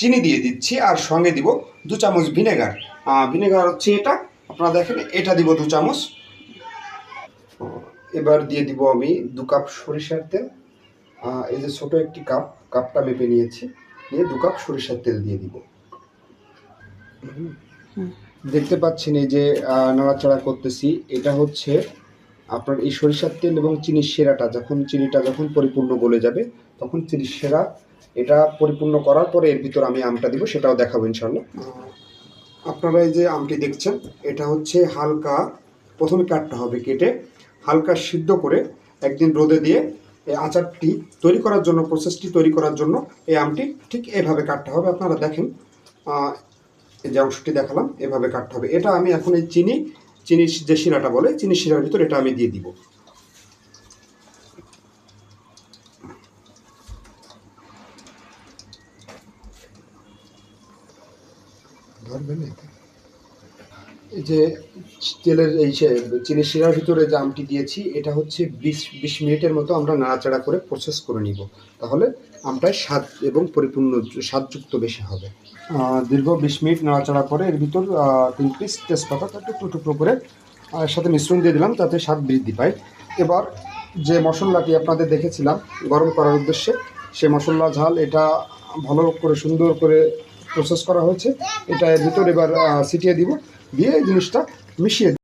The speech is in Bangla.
চিনি দিয়ে দিচ্ছি আর সঙ্গে দিব দু চামচ ভিনেগার। ভিনেগার হচ্ছে এটা। আপনারা দেখেন এটা দিব দু চামচ। এবার দিয়ে দিব আমি দু কাপ সরিষার তেল। এই যে ছোট একটি কাপ কাপটা মেপে নিয়েছি। নিয়ে দু কাপ সরিষার তেল দিয়ে দিব। দেখতে পাচ্ছেন এই যে নাড়াচাড়া করতেছি। এটা হচ্ছে আপনার এই সরিষার তেল এবং চিনির সেরাটা, যখন চিনিটা যখন পরিপূর্ণ গলে যাবে, তখন চিনির সেরা এটা পরিপূর্ণ করার পরে এর ভিতর আমি আমটা দিব, সেটাও দেখাবো ইনশাল্লাহ আপনারা এই যে আমটি দেখছেন, এটা হচ্ছে হালকা, প্রথমে কাটতে হবে কেটে, হালকা সিদ্ধ করে একদিন রোদে দিয়ে এই আচারটি তৈরি করার জন্য প্রসেসটি তৈরি করার জন্য এই আমটি ঠিক এভাবে কাটতে হবে। আপনারা দেখেন যে অংশটি দেখালাম, এভাবে কাটতে হবে। এটা আমি এখন এই চিনি চিনির যে শিরাটা বলে চিনি শিরার ভিতরে এটা আমি দিয়ে দিব। ধরবেন যে তেলের এই চিনি শিরার ভিতরে যে আমটি দিয়েছি, এটা হচ্ছে বিশ বিশ মিনিটের মতো আমরা নাড়াচাড়া করে প্রসেস করে নিব। তাহলে আমটায় স্বাদ এবং পরিপূর্ণ স্বাদযুক্ত বেশি হবে। দীর্ঘ বিশ মিনিট নাড়াচাড়া করে এর ভিতর তিন পিস তেজপাতা টুকরো টুকরো করে সাথে মিশ্রণ দিয়ে দিলাম তাতে স্বাদ বৃদ্ধি পায়। এবার যে মশলাটি আপনাদের দেখেছিলাম গরম করার উদ্দেশ্যে, সে মশলা ঝাল এটা ভালো করে সুন্দর করে প্রসেস করা হয়েছে। এটা ভিতরে এবার ছিটিয়ে দিব। দিয়ে এই জিনিসটা মিশিয়ে